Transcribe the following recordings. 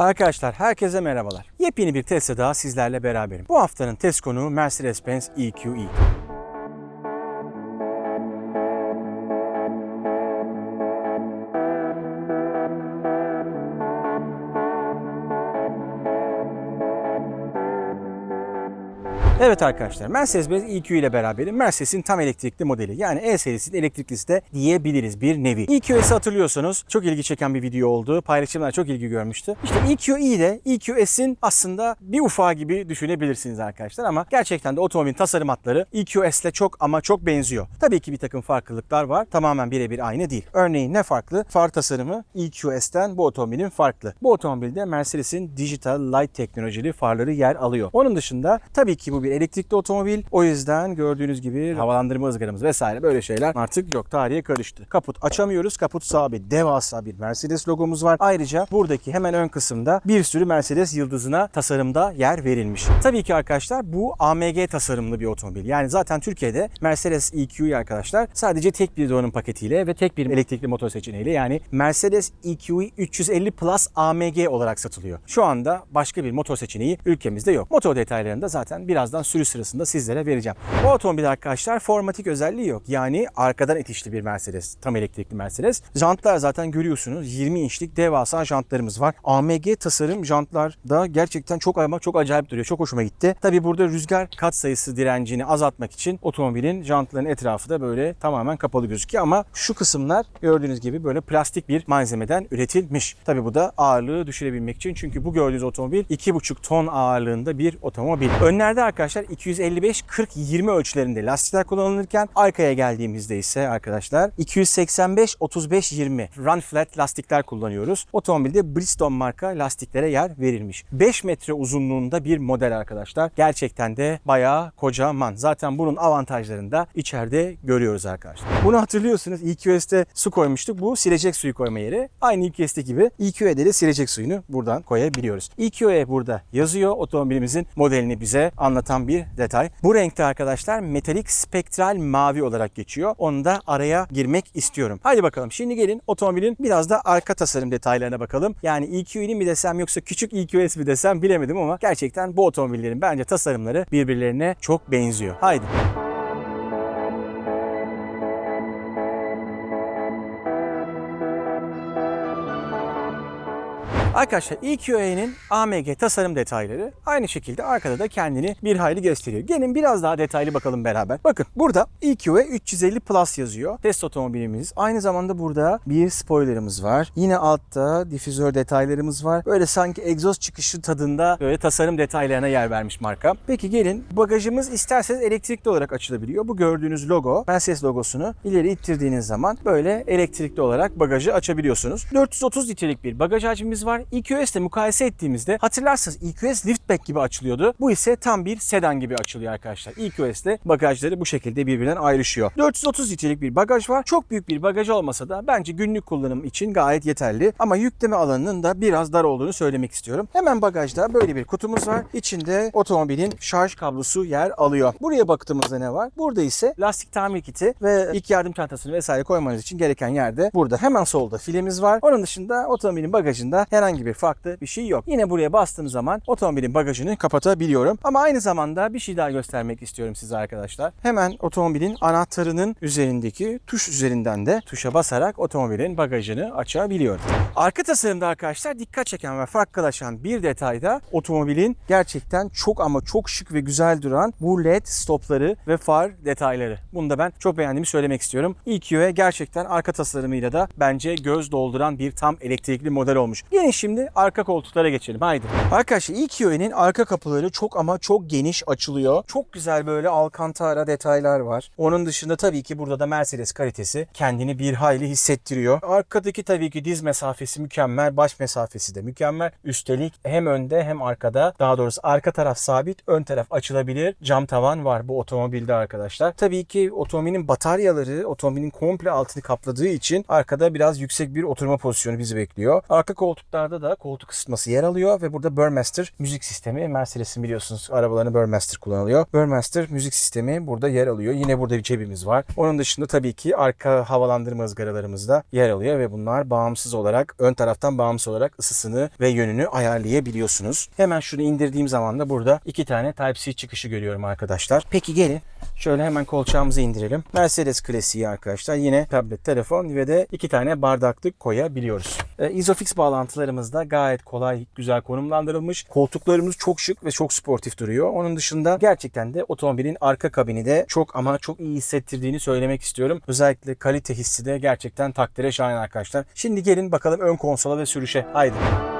Arkadaşlar herkese merhabalar. Yepyeni bir testte daha sizlerle beraberim. Bu haftanın test konuğu Mercedes-Benz EQE. Evet arkadaşlar Mercedes-Benz EQ ile beraberim. Mercedes'in tam elektrikli modeli. Yani E serisinin elektriklisi de diyebiliriz bir nevi. EQS'i hatırlıyorsanız çok ilgi çeken bir video oldu. Paylaşımlar çok ilgi görmüştü. İşte EQE de EQS'in aslında bir ufağı gibi düşünebilirsiniz arkadaşlar ama gerçekten de otomobilin tasarım hatları EQS ile çok ama çok benziyor. Tabii ki bir takım farklılıklar var. Tamamen birebir aynı değil. Örneğin ne farklı? Far tasarımı EQS'ten bu otomobilin farklı. Bu otomobilde Mercedes'in Digital Light teknolojili farları yer alıyor. Onun dışında tabii ki bu bir elektrikli otomobil. O yüzden gördüğünüz gibi havalandırma ızgaramız vesaire böyle şeyler artık yok. Tarihe karıştı. Kaput açamıyoruz. Kaput sabit. Devasa bir Mercedes logomuz var. Ayrıca buradaki hemen ön kısımda bir sürü Mercedes yıldızına tasarımda yer verilmiş. Tabii ki arkadaşlar bu AMG tasarımlı bir otomobil. Yani zaten Türkiye'de Mercedes EQ'yu arkadaşlar sadece tek bir donanım paketiyle ve tek bir elektrikli motor seçeneğiyle yani Mercedes EQE 350 Plus AMG olarak satılıyor. Şu anda başka bir motor seçeneği ülkemizde yok. Motor detaylarını da zaten birazdan sürü sırasında sizlere vereceğim. Bu otomobil arkadaşlar formatik özelliği yok. Yani arkadan itişli bir Mercedes. Tam elektrikli Mercedes. Jantlar zaten görüyorsunuz 20 inçlik devasa jantlarımız var. AMG tasarım jantlar da gerçekten çok ama çok acayip duruyor. Çok hoşuma gitti. Tabi burada rüzgar kat sayısı direncini azaltmak için otomobilin jantların etrafı da böyle tamamen kapalı gözüküyor ama şu kısımlar gördüğünüz gibi böyle plastik bir malzemeden üretilmiş. Tabi bu da ağırlığı düşürebilmek için çünkü bu gördüğünüz otomobil 2,5 ton ağırlığında bir otomobil. Önlerde arkadaşlar 255-40-20 ölçülerinde lastikler kullanılırken arkaya geldiğimizde ise arkadaşlar 285-35-20 run flat lastikler kullanıyoruz. Otomobilde Bridgestone marka lastiklere yer verilmiş. 5 metre uzunluğunda bir model arkadaşlar. Gerçekten de bayağı kocaman. Zaten bunun avantajlarını da içeride görüyoruz arkadaşlar. Bunu hatırlıyorsunuz EQS'te su koymuştuk. Bu silecek suyu koyma yeri. Aynı EQS'te gibi EQE'de de silecek suyunu buradan koyabiliyoruz. EQE burada yazıyor. Otomobilimizin modelini bize anlatan bir detay. Bu renkte arkadaşlar metalik spektral mavi olarak geçiyor. Onu da araya girmek istiyorum. Haydi bakalım şimdi gelin otomobilin biraz da arka tasarım detaylarına bakalım. Yani EQE'nin mi desem yoksa küçük EQS mi desem bilemedim ama gerçekten bu otomobillerin bence tasarımları birbirlerine çok benziyor. Haydi. Arkadaşlar EQA'nın AMG tasarım detayları aynı şekilde arkada da kendini bir hayli gösteriyor. Gelin biraz daha detaylı bakalım beraber. Bakın burada EQA 350 Plus yazıyor. Test otomobilimiz. Aynı zamanda burada bir spoilerımız var. Yine altta difüzör detaylarımız var. Böyle sanki egzoz çıkışı tadında böyle tasarım detaylarına yer vermiş marka. Peki gelin bagajımız isterseniz elektrikli olarak açılabiliyor. Bu gördüğünüz logo Mercedes logosunu ileri ittirdiğiniz zaman böyle elektrikli olarak bagajı açabiliyorsunuz. 430 litrelik bir bagaj hacmimiz var. EQS ile mukayese ettiğimizde hatırlarsanız EQS liftback gibi açılıyordu. Bu ise tam bir sedan gibi açılıyor arkadaşlar. EQS ile bagajları bu şekilde birbirinden ayrışıyor. 430 litrelik bir bagaj var. Çok büyük bir bagaj olmasa da bence günlük kullanım için gayet yeterli. Ama yükleme alanının da biraz dar olduğunu söylemek istiyorum. Hemen bagajda böyle bir kutumuz var. İçinde otomobilin şarj kablosu yer alıyor. Buraya baktığımızda ne var? Burada ise lastik tamir kiti ve ilk yardım çantasını vesaire koymanız için gereken yerde burada. Hemen solda filemiz var. Onun dışında otomobilin bagajında herhangi bir farklı bir şey yok. Yine buraya bastığım zaman otomobilin bagajını kapatabiliyorum. Ama aynı zamanda bir şey daha göstermek istiyorum size arkadaşlar. Hemen otomobilin anahtarının üzerindeki tuş üzerinden de tuşa basarak otomobilin bagajını açabiliyorum. Arka tasarımda arkadaşlar dikkat çeken ve farklılaşan bir detay da otomobilin gerçekten çok ama çok şık ve güzel duran bu led stopları ve far detayları. Bunu da ben çok beğendiğimi söylemek istiyorum. EQ'ye gerçekten arka tasarımıyla da bence göz dolduran bir tam elektrikli model olmuş. Yine şimdi arka koltuklara geçelim. Haydi. Arkadaşlar EQ'nin arka kapıları çok ama çok geniş açılıyor. Çok güzel böyle alcantara detaylar var. Onun dışında tabii ki burada da Mercedes kalitesi kendini bir hayli hissettiriyor. Arkadaki tabii ki diz mesafesi mükemmel. Baş mesafesi de mükemmel. Üstelik hem önde hem arkada daha doğrusu arka taraf sabit, ön taraf açılabilir. Cam tavan var bu otomobilde arkadaşlar. Tabii ki otomobilin bataryaları otomobilin komple altını kapladığı için arkada biraz yüksek bir oturma pozisyonu bizi bekliyor. Arka koltuklarda Burada da koltuk ısıtması yer alıyor ve burada Burmester müzik sistemi. Mercedes'in biliyorsunuz arabalarını Burmester kullanılıyor. Burmester müzik sistemi burada yer alıyor. Yine burada bir cebimiz var. Onun dışında tabii ki arka havalandırma ızgaralarımız da yer alıyor ve bunlar bağımsız olarak ön taraftan bağımsız olarak ısısını ve yönünü ayarlayabiliyorsunuz. Hemen şunu indirdiğim zaman da burada iki tane Type-C çıkışı görüyorum arkadaşlar. Peki gelin şöyle hemen kolçağımızı indirelim. Mercedes klasiği arkadaşlar. Yine tablet, telefon ve de iki tane bardaklık koyabiliyoruz. E, Isofix bağlantılarımız da gayet kolay, güzel konumlandırılmış. Koltuklarımız çok şık ve çok sportif duruyor. Onun dışında gerçekten de otomobilin arka kabini de çok ama çok iyi hissettirdiğini söylemek istiyorum. Özellikle kalite hissi de gerçekten takdire şayan arkadaşlar. Şimdi gelin bakalım ön konsola ve sürüşe. Haydi.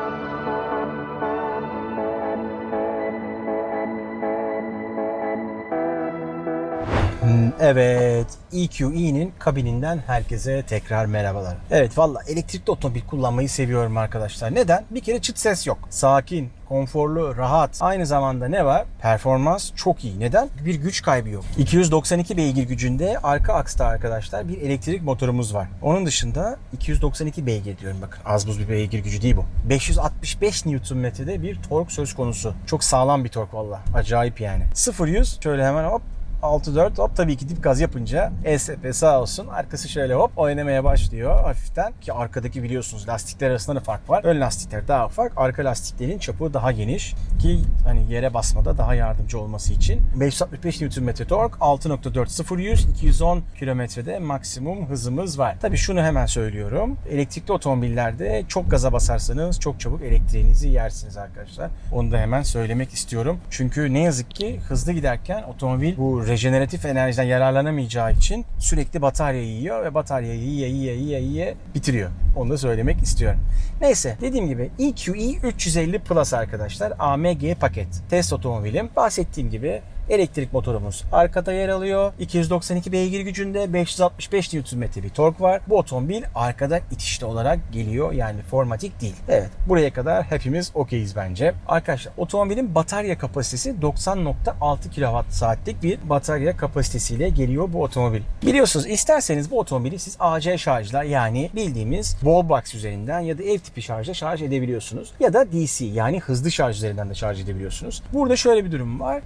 Evet, EQE'nin kabininden herkese tekrar merhabalar. Evet valla elektrikli otomobil kullanmayı seviyorum arkadaşlar. Neden? Bir kere çıt ses yok. Sakin, konforlu, rahat. Aynı zamanda ne var? Performans çok iyi. Neden? Bir güç kaybı yok. 292 beygir gücünde arka aksta arkadaşlar bir elektrik motorumuz var. Onun dışında 292 beygir diyorum bakın. Az buz bir beygir gücü değil bu. 565 Nm'de bir tork söz konusu. Çok sağlam bir tork valla. Acayip yani. 0-100 şöyle hemen hop 6-4 hop tabii ki dip gaz yapınca ESP sağ olsun arkası şöyle hop oynamaya başlıyor hafiften ki arkadaki biliyorsunuz lastikler arasında da fark var. Ön lastikler daha ufak arka lastiklerin çapı daha geniş ki hani yere basmada daha yardımcı olması için. 565 Nm tork 6.4 0 100 210 kilometrede maksimum hızımız var. Tabii şunu hemen söylüyorum. Elektrikli otomobillerde çok gaza basarsanız çok çabuk elektriğinizi yersiniz arkadaşlar. Onu da hemen söylemek istiyorum. Çünkü ne yazık ki hızlı giderken otomobil bu rejeneratif enerjiden yararlanamayacağı için sürekli batarya yiyor ve bataryayı yiye yiye yiye yiye bitiriyor. Onu da söylemek istiyorum. Neyse dediğim gibi EQE 350 Plus arkadaşlar AMG paket. Test otomobilim. Bahsettiğim gibi elektrik motorumuz arkada yer alıyor. 292 beygir gücünde 565 Nm bir tork var. Bu otomobil arkadan itişli olarak geliyor. Yani formatik değil. Evet buraya kadar hepimiz okeyiz bence. Arkadaşlar otomobilin batarya kapasitesi 90.6 kWh saatlik bir batarya kapasitesiyle geliyor bu otomobil. Biliyorsunuz isterseniz bu otomobili siz AC şarjla yani bildiğimiz wallbox üzerinden ya da ev tipi şarjla şarj edebiliyorsunuz. Ya da DC yani hızlı şarj üzerinden de şarj edebiliyorsunuz. Burada şöyle bir durum var.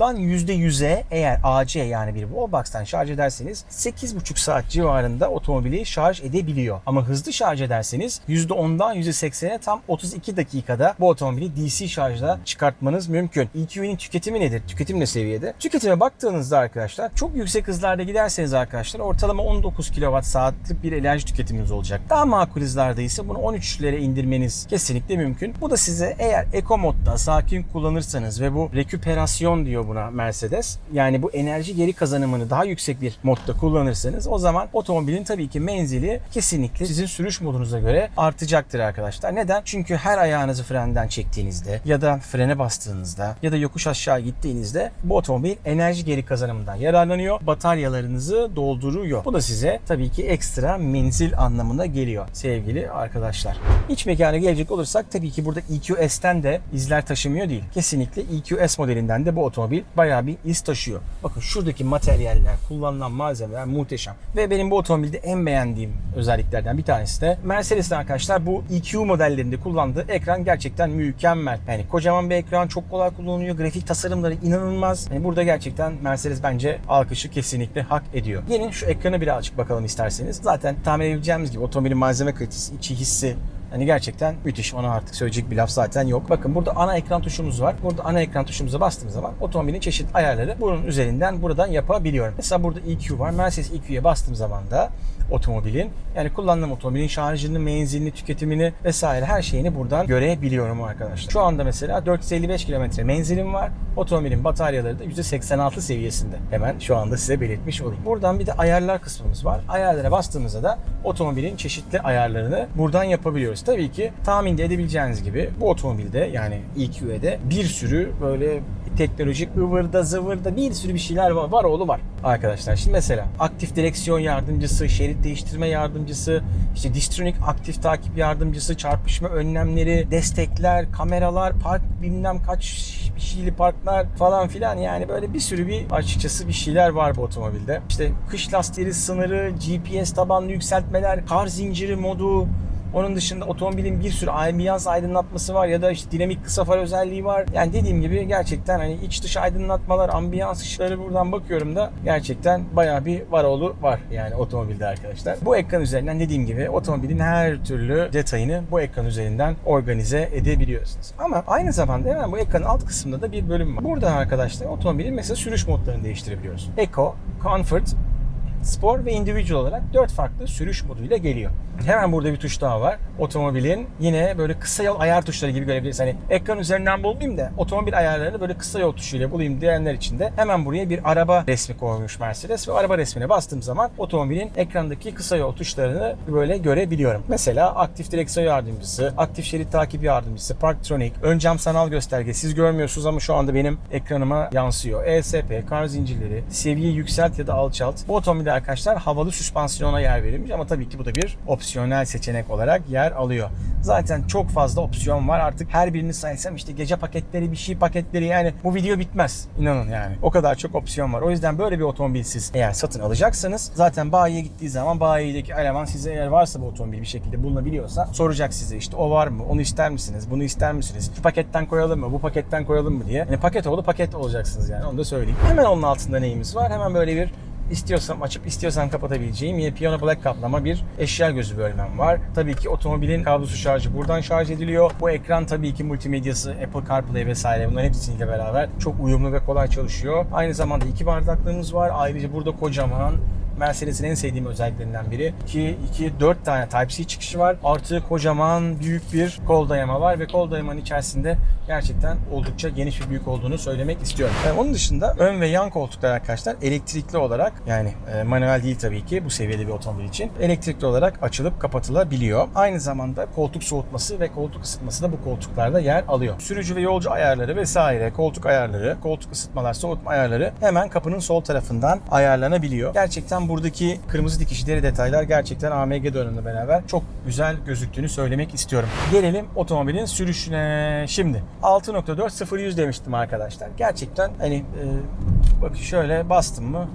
%10'dan %100'e eğer AC yani bir wallbox'tan şarj ederseniz 8,5 saat civarında otomobili şarj edebiliyor. Ama hızlı şarj ederseniz %10'dan %80'e tam 32 dakikada bu otomobili DC şarjla çıkartmanız mümkün. EQ'nin tüketimi nedir? Tüketim ne seviyede? Tüketime baktığınızda arkadaşlar çok yüksek hızlarda giderseniz arkadaşlar ortalama 19 kWh saatlik bir enerji tüketiminiz olacak. Daha makul hızlarda ise bunu 13'lere indirmeniz kesinlikle mümkün. Bu da size eğer eco modda sakin kullanırsanız ve bu reküperasyon diyor buna Mercedes. Yani bu enerji geri kazanımını daha yüksek bir modda kullanırsanız o zaman otomobilin tabii ki menzili kesinlikle sizin sürüş modunuza göre artacaktır arkadaşlar. Neden? Çünkü her ayağınızı frenden çektiğinizde ya da frene bastığınızda ya da yokuş aşağı gittiğinizde bu otomobil enerji geri kazanımından yararlanıyor. Bataryalarınızı dolduruyor. Bu da size tabii ki ekstra menzil anlamına geliyor sevgili arkadaşlar. İç mekana gelecek olursak tabii ki burada EQS'ten de izler taşımıyor değil. Kesinlikle EQS modelinden de bu otomobil bayağı bir iz taşıyor. Bakın şuradaki materyaller, kullanılan malzemeler muhteşem. Ve benim bu otomobilde en beğendiğim özelliklerden bir tanesi de Mercedes'in arkadaşlar bu EQ modellerinde kullandığı ekran gerçekten mükemmel. Yani kocaman bir ekran çok kolay kullanılıyor. Grafik tasarımları inanılmaz. Yani burada gerçekten Mercedes bence alkışı kesinlikle hak ediyor. Gelin şu ekranı birazcık bakalım isterseniz. Zaten tahmin edebileceğimiz gibi otomobilin malzeme kalitesi, içi hissi, Hani gerçekten müthiş. Ona artık söyleyecek bir laf zaten yok. Bakın burada ana ekran tuşumuz var. Burada ana ekran tuşumuza bastığımız zaman otomobilin çeşitli ayarları bunun üzerinden buradan yapabiliyorum. Mesela burada EQ var. Mercedes EQ'ye bastığım zaman da otomobilin yani kullandığım otomobilin şarjını, menzilini, tüketimini vesaire her şeyini buradan görebiliyorum arkadaşlar. Şu anda mesela 455 kilometre menzilim var. Otomobilin bataryaları da %86 seviyesinde. Hemen şu anda size belirtmiş olayım. Buradan bir de ayarlar kısmımız var. Ayarlara bastığımızda da otomobilin çeşitli ayarlarını buradan yapabiliyoruz. Tabii ki tahmin de edebileceğiniz gibi bu otomobilde yani EQ'de bir sürü böyle teknolojik ıvırda zıvırda bir sürü bir şeyler var. Var oğlu var arkadaşlar. Şimdi mesela aktif direksiyon yardımcısı, şerit değiştirme yardımcısı, işte Distronic aktif takip yardımcısı, çarpışma önlemleri, destekler, kameralar, park bilmem kaç şeyli parklar falan filan yani böyle bir sürü bir açıkçası bir şeyler var bu otomobilde. İşte kış lastiği sınırı, GPS tabanlı yükseltmeler, kar zinciri modu, Onun dışında otomobilin bir sürü ambiyans aydınlatması var ya da işte dinamik kısa far özelliği var. Yani dediğim gibi gerçekten hani iç dış aydınlatmalar, ambiyans ışıkları buradan bakıyorum da gerçekten bayağı bir varoğlu var yani otomobilde arkadaşlar. Bu ekran üzerinden dediğim gibi otomobilin her türlü detayını bu ekran üzerinden organize edebiliyorsunuz. Ama aynı zamanda hemen bu ekranın alt kısmında da bir bölüm var. Burada arkadaşlar otomobilin mesela sürüş modlarını değiştirebiliyoruz. Eco, Comfort, Spor ve Individual olarak 4 farklı sürüş moduyla geliyor. Hemen burada bir tuş daha var. Otomobilin yine böyle kısa yol ayar tuşları gibi görebiliriz. Hani ekran üzerinden bulmayayım da otomobil ayarlarını böyle kısa yol tuşuyla bulayım diyenler için de hemen buraya bir araba resmi koymuş Mercedes ve araba resmine bastığım zaman otomobilin ekrandaki kısa yol tuşlarını böyle görebiliyorum. Mesela aktif direksiyon yardımcısı, aktif şerit takip yardımcısı, Parktronic, ön cam sanal gösterge. Siz görmüyorsunuz ama şu anda benim ekranıma yansıyor. ESP, kar zincirleri, seviye yükselt ya da alçalt. Bu otomobilde arkadaşlar havalı süspansiyona yer verilmiş ama tabii ki bu da bir opsiyonel seçenek olarak yer alıyor. Zaten çok fazla opsiyon var. Artık her birini saysam işte gece paketleri, bir şey paketleri yani bu video bitmez. İnanın yani. O kadar çok opsiyon var. O yüzden böyle bir otomobil siz eğer satın alacaksanız zaten bayiye gittiği zaman bayideki eleman size eğer varsa bu otomobil bir şekilde bulunabiliyorsa soracak size işte o var mı? Onu ister misiniz? Bunu ister misiniz? Şu paketten koyalım mı? Bu paketten koyalım mı diye. Yani paket oldu paket olacaksınız yani. Onu da söyleyeyim. Hemen onun altında neyimiz var? Hemen böyle bir istiyorsam açıp istiyorsam kapatabileceğim yine Piano Black kaplama bir eşya gözü bölmem var. Tabii ki otomobilin kablosu şarjı buradan şarj ediliyor. Bu ekran tabii ki multimedyası, Apple CarPlay vesaire bunların hepsiyle beraber çok uyumlu ve kolay çalışıyor. Aynı zamanda iki bardaklığımız var. Ayrıca burada kocaman Mercedes'in en sevdiğim özelliklerinden biri. 2, 2, 4 tane Type-C çıkışı var. Artı kocaman büyük bir kol dayama var ve kol dayamanın içerisinde gerçekten oldukça geniş ve büyük olduğunu söylemek istiyorum. Yani onun dışında ön ve yan koltuklar arkadaşlar elektrikli olarak yani e, manuel değil tabii ki bu seviyede bir otomobil için elektrikli olarak açılıp kapatılabiliyor. Aynı zamanda koltuk soğutması ve koltuk ısıtması da bu koltuklarda yer alıyor. Sürücü ve yolcu ayarları vesaire, koltuk ayarları, koltuk ısıtmalar, soğutma ayarları hemen kapının sol tarafından ayarlanabiliyor. Gerçekten buradaki kırmızı dikişi deri detaylar gerçekten AMG döneminde beraber çok güzel gözüktüğünü söylemek istiyorum. Gelelim otomobilin sürüşüne. Şimdi 6.4 0 100 demiştim arkadaşlar. Gerçekten hani e, bak şöyle bastım mı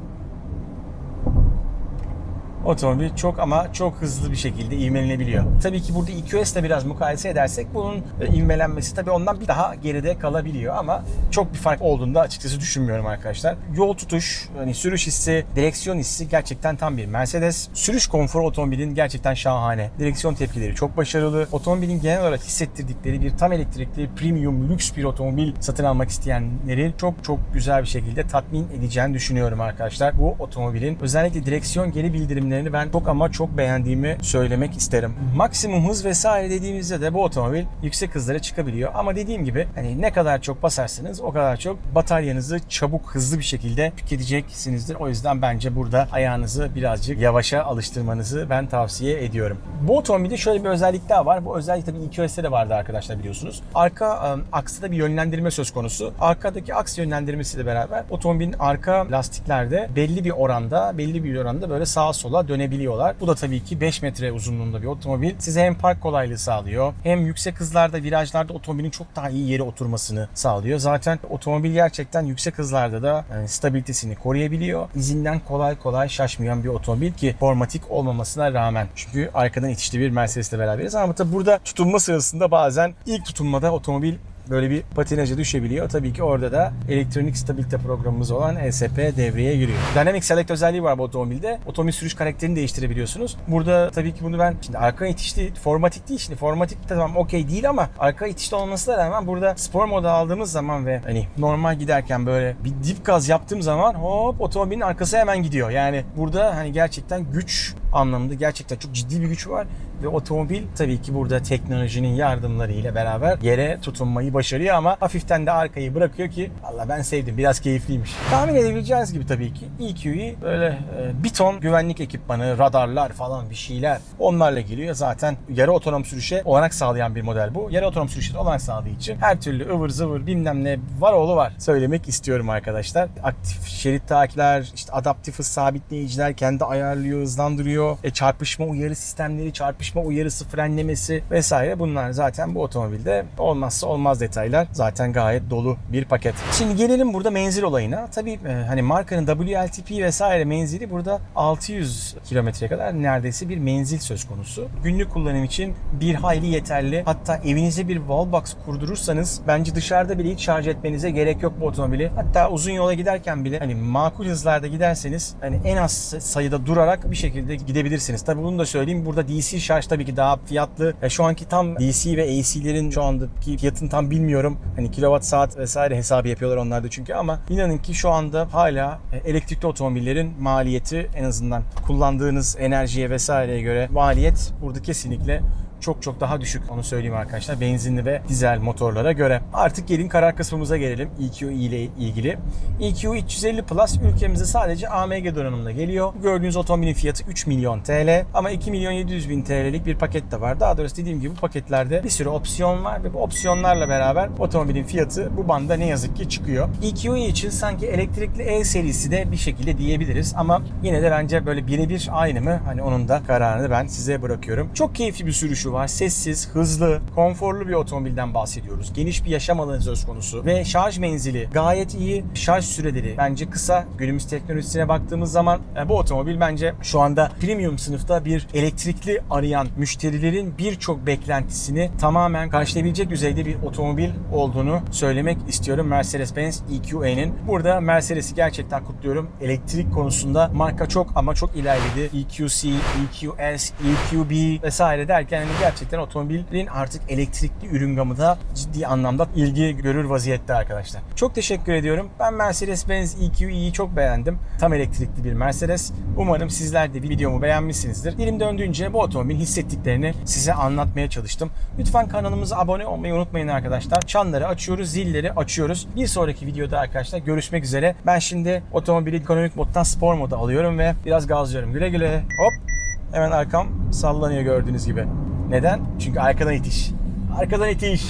otomobil çok ama çok hızlı bir şekilde ivmelenebiliyor. Tabii ki burada EQS ile biraz mukayese edersek bunun e, ivmelenmesi tabii ondan bir daha geride kalabiliyor ama çok bir fark olduğunu da açıkçası düşünmüyorum arkadaşlar. Yol tutuş, hani sürüş hissi, direksiyon hissi gerçekten tam bir Mercedes. Sürüş konforu otomobilin gerçekten şahane. Direksiyon tepkileri çok başarılı. Otomobilin genel olarak hissettirdikleri bir tam elektrikli, premium, lüks bir otomobil satın almak isteyenleri çok çok güzel bir şekilde tatmin edeceğini düşünüyorum arkadaşlar. Bu otomobilin özellikle direksiyon geri bildirimleri ben çok ama çok beğendiğimi söylemek isterim. Maksimum hız vesaire dediğimizde de bu otomobil yüksek hızlara çıkabiliyor. Ama dediğim gibi hani ne kadar çok basarsanız o kadar çok bataryanızı çabuk hızlı bir şekilde tüketeceksinizdir. O yüzden bence burada ayağınızı birazcık yavaşa alıştırmanızı ben tavsiye ediyorum. Bu otomobilde şöyle bir özellik daha var. Bu özellik tabii EQS'te de vardı arkadaşlar biliyorsunuz. Arka um, aksta bir yönlendirme söz konusu. Arkadaki aks yönlendirmesiyle beraber otomobilin arka lastiklerde belli bir oranda, belli bir oranda böyle sağa sola dönebiliyorlar. Bu da tabii ki 5 metre uzunluğunda bir otomobil. Size hem park kolaylığı sağlıyor hem yüksek hızlarda, virajlarda otomobilin çok daha iyi yere oturmasını sağlıyor. Zaten otomobil gerçekten yüksek hızlarda da yani stabilitesini koruyabiliyor. İzinden kolay kolay şaşmayan bir otomobil ki formatik olmamasına rağmen. Çünkü arkadan itişli bir Mercedes'le beraberiz ama tabii burada tutunma sırasında bazen ilk tutunmada otomobil böyle bir patinaja düşebiliyor. Tabii ki orada da elektronik stabilite programımız olan ESP devreye giriyor. Dynamic Select özelliği var bu otomobilde. Otomobil sürüş karakterini değiştirebiliyorsunuz. Burada tabii ki bunu ben şimdi arka itişli formatik değil. Şimdi formatik tamam okey değil ama arka itişli olmasına rağmen burada spor moda aldığımız zaman ve hani normal giderken böyle bir dip gaz yaptığım zaman hop otomobilin arkası hemen gidiyor. Yani burada hani gerçekten güç anlamında gerçekten çok ciddi bir güç var ve otomobil tabii ki burada teknolojinin yardımlarıyla beraber yere tutunmayı başarıyor ama hafiften de arkayı bırakıyor ki valla ben sevdim biraz keyifliymiş. Tahmin edebileceğiniz gibi tabii ki EQ'yi böyle e, bir ton güvenlik ekipmanı, radarlar falan bir şeyler onlarla geliyor. Zaten yarı otonom sürüşe olanak sağlayan bir model bu. Yarı otonom sürüşe olanak sağladığı için her türlü ıvır zıvır bilmem ne var oğlu var söylemek istiyorum arkadaşlar. Aktif şerit takipler, işte adaptif hız sabitleyiciler kendi ayarlıyor, hızlandırıyor. Geliyor. E, çarpışma uyarı sistemleri, çarpışma uyarısı frenlemesi vesaire bunlar zaten bu otomobilde olmazsa olmaz detaylar. Zaten gayet dolu bir paket. Şimdi gelelim burada menzil olayına. Tabii e, hani markanın WLTP vesaire menzili burada 600 kilometreye kadar neredeyse bir menzil söz konusu. Günlük kullanım için bir hayli yeterli. Hatta evinize bir wallbox kurdurursanız bence dışarıda bile hiç şarj etmenize gerek yok bu otomobili. Hatta uzun yola giderken bile hani makul hızlarda giderseniz hani en az sayıda durarak bir şekilde gidebilirsiniz. Tabii bunu da söyleyeyim. Burada DC şarj tabii ki daha fiyatlı. E, şu anki tam DC ve AC'lerin şu andaki fiyatını tam bilmiyorum. Hani kilowatt saat vesaire hesabı yapıyorlar onlarda çünkü ama inanın ki şu anda hala e, elektrikli otomobillerin maliyeti en azından kullandığınız enerjiye vesaireye göre maliyet burada kesinlikle çok çok daha düşük onu söyleyeyim arkadaşlar benzinli ve dizel motorlara göre. Artık gelin karar kısmımıza gelelim EQE ile ilgili. EQ 350 Plus ülkemize sadece AMG donanımla geliyor. Gördüğünüz otomobilin fiyatı 3 milyon TL ama 2 milyon 700 bin TL'lik bir paket de var. Daha doğrusu dediğim gibi bu paketlerde bir sürü opsiyon var ve bu opsiyonlarla beraber otomobilin fiyatı bu banda ne yazık ki çıkıyor. EQE için sanki elektrikli E serisi de bir şekilde diyebiliriz ama yine de bence böyle birebir aynı mı? Hani onun da kararını ben size bırakıyorum. Çok keyifli bir sürüşü var. Sessiz, hızlı, konforlu bir otomobilden bahsediyoruz. Geniş bir yaşam alanı söz konusu ve şarj menzili gayet iyi. Şarj süreleri bence kısa. Günümüz teknolojisine baktığımız zaman e, bu otomobil bence şu anda premium sınıfta bir elektrikli arayan müşterilerin birçok beklentisini tamamen karşılayabilecek düzeyde bir otomobil olduğunu söylemek istiyorum Mercedes-Benz EQA'nın. Burada Mercedes'i gerçekten kutluyorum. Elektrik konusunda marka çok ama çok ilerledi. EQC, EQS, EQB vesaire derken hani gerçekten otomobilin artık elektrikli ürün gamı da ciddi anlamda ilgi görür vaziyette arkadaşlar. Çok teşekkür ediyorum. Ben Mercedes-Benz EQE'yi çok beğendim. Tam elektrikli bir Mercedes. Umarım sizler de videomu beğenmişsinizdir. Dilim döndüğünce bu otomobilin hissettiklerini size anlatmaya çalıştım. Lütfen kanalımıza abone olmayı unutmayın arkadaşlar. Çanları açıyoruz, zilleri açıyoruz. Bir sonraki videoda arkadaşlar görüşmek üzere. Ben şimdi otomobili ekonomik moddan spor moda alıyorum ve biraz gazlıyorum. Güle güle. Hop. Hemen arkam sallanıyor gördüğünüz gibi. Neden? Çünkü arkadan itiş. Arkadan itiş.